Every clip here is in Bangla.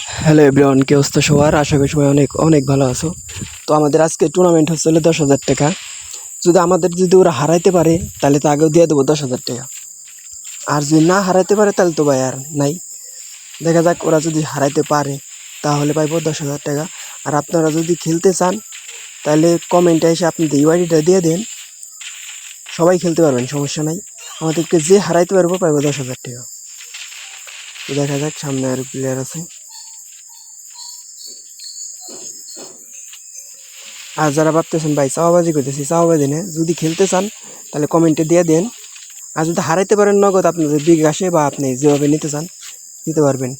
হ্যালো এভরিওয়ান কে অবস্থা সবার? আশা করি সবাই অনেক অনেক ভালো আছো। তো আমাদের আজকে টুর্নামেন্ট হচ্ছে দশ হাজার টাকা। যদি আমাদের যদি ওরা হারাইতে পারে, তাহলে তো আগেও দিয়ে দেবো দশ হাজার টাকা। আর যদি না হারাইতে পারে, তাহলে তো ভাই আর নাই। দেখা যাক ওরা যদি হারাইতে পারে, তাহলে পাইবো দশ হাজার টাকা। আর আপনারা যদি খেলতে চান, তাহলে কমেন্টে এসে আপনাদের ইউআইডিটা দিয়ে দেন। সবাই খেলতে পারবেন, সমস্যা নাই। আমাদেরকে যে হারাইতে পারব, পাইব দশ হাজার টাকা। দেখা যাক সামনে আর প্লেয়ার আছে। আর যারা ভাবতেছেন, ভাই, চাওয়াবাজি করতেছি, চাওয়াবাজি না, যদি খেলতে চান, তাহলে কমেন্টে দিয়ে দেন। আর যদি হারাইতে পারেন নগদ আপনাদের বিকাশে বা আপনি যেভাবে নিতে চান, নিতে পারবেন,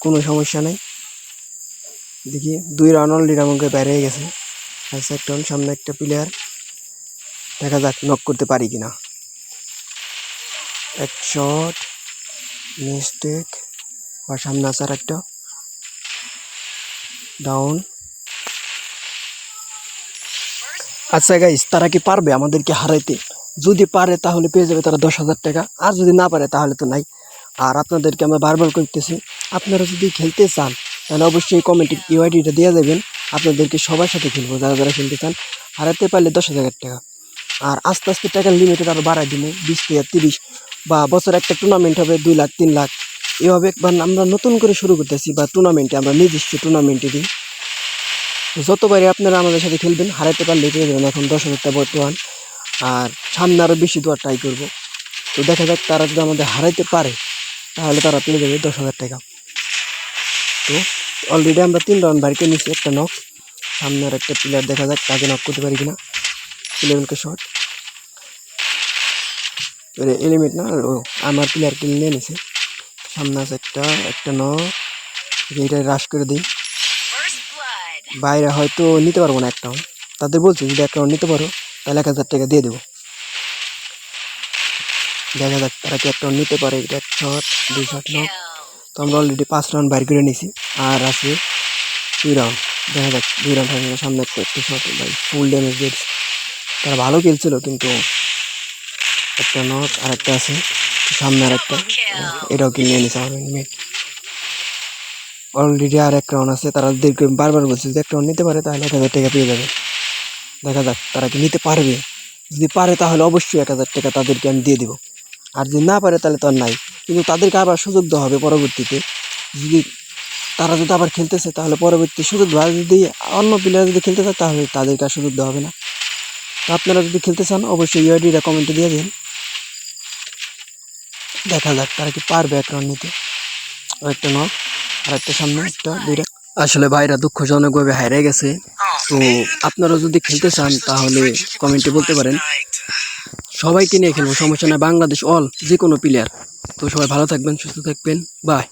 কোনো সমস্যা নেই। দেখি, দুই রান অলরেডি আমাকে হয়ে গেছে। আর একটা সামনে একটা প্লেয়ার দেখা যাক নক করতে পারি কি না এক শট মিস্টেক আর সামনে আছে আর একটা ডাউন আচ্ছা গাইস তারা কি পারবে আমাদেরকে হারাইতে? যদি পারে তাহলে পেয়ে যাবে তারা দশ হাজার টাকা, আর যদি না পারে তাহলে তো নাই। আর আপনাদেরকে আমরা বারবার করতেছি আপনারা যদি খেলতে চান, তাহলে অবশ্যই কমেন্টে ইউআইডিটা দিয়ে দেবেন। আপনাদেরকে সবার সাথে খেলব, যারা যারা খেলতে চান হারাতে পারলে দশ হাজার টাকা। আর আস্তে আস্তে টাকার লিমিটেড আরও বাড়াই দিব, বিশ থেকে তিরিশ, বা বছর একটা টুর্নামেন্ট হবে দুই লাখ, তিন লাখ। এভাবে আমরা নতুন করে শুরু করতেছি, বা টুর্নামেন্টে আমরা নিজস্ব টুর্নামেন্টে দিই। যতবারই আপনারা আমাদের সাথে খেলবেন হারাতে পারলে পেয়ে যাবেন এখন দশ হাজার টাকা বর্তমান। আর সামনে আরও বেশি দেওয়ার ট্রাই করব। তো দেখা যাক তারা যদি আমাদের হারাইতে পারে, তাহলে তারা পেয়ে যাবে দশ হাজার টাকা। তো অলরেডি আমরা তিন রাউন্ড বাড়িতে নিচ্ছি একটা নক সামনে আর একটা প্লেয়ার দেখা যাক তাকে নক করতে পারি কিনা। ইলেভেনকে শট এলিমেন্ট না, ও আমার প্লেয়ারকে নিয়ে নিছে। সামনে আছে একটা একটা নক এটা রাশ করে দিই। বাইরে হয়তো নিতে পারব না একটা তাদের বলছি, যদি একটা নিতে পারো, তাহলে এক হাজার টাকা দিয়ে দেবো। দেখা যাক তারা কি একটা নিতে পারে। এক শট, দুই শট নক তো আমরা অলরেডি পাঁচ রাউন্ড বাইর করে নিয়েছি। আর আছে দুই রাউন্ড দেখা যাক, দুই রাউন্ড গেলে। সামনে একটা একটা শট ভাই ফুল ড্যামেজ দিয়ে দিছে। তারা ভালো খেলছিল, কিন্তু একটা নক আর একটা আছে। সামনে আর একটা এটাও কিনে নিয়েছে আমার মেট অলরেডি আর এক রাউন্ড আছে। তারা দীর্ঘ বারবার বলছে যদি এক রাউন্ড নিতে পারে, তাহলে এক হাজার টাকা পেয়ে যাবে। দেখা যাক, তারা কি নিতে পারবে? যদি পারে, তাহলে অবশ্যই এক হাজার টাকা তাদেরকে আমি দিয়ে দিব। আর যদি না পারে, তাহলে তো আর নাই। কিন্তু তাদেরকে আবার সুযোগ দেওয়া হবে পরবর্তীতে। যদি তারা যদি আবার খেলতেছে, তাহলে পরবর্তী সুযোগ দেওয়া যদি অন্য প্লেয়ার যদি খেলতে চায়, তাহলে তাদেরকে আর সুযোগ দেওয়া হবে না। তো আপনারা যদি খেলতে চান, অবশ্যই ইউআইডিটা কমেন্টে দিয়ে দিন। দেখা যাক তারা কি পারবে এক রাউন্ড নিতে। একটা নক আর একটা সামনে, একটা দুইটা। আসলে ভাইরা দুঃখজনকভাবে হারে গেছে। তো আপনারা যদি খেলতে চান, তাহলে কমেন্টে বলতে পারেন। সবাইকে নিয়ে খেলব, সমস্যা নয় বাংলাদেশ অল যে কোনো প্লেয়ার তো সবাই ভালো থাকবেন, সুস্থ থাকবেন। বাই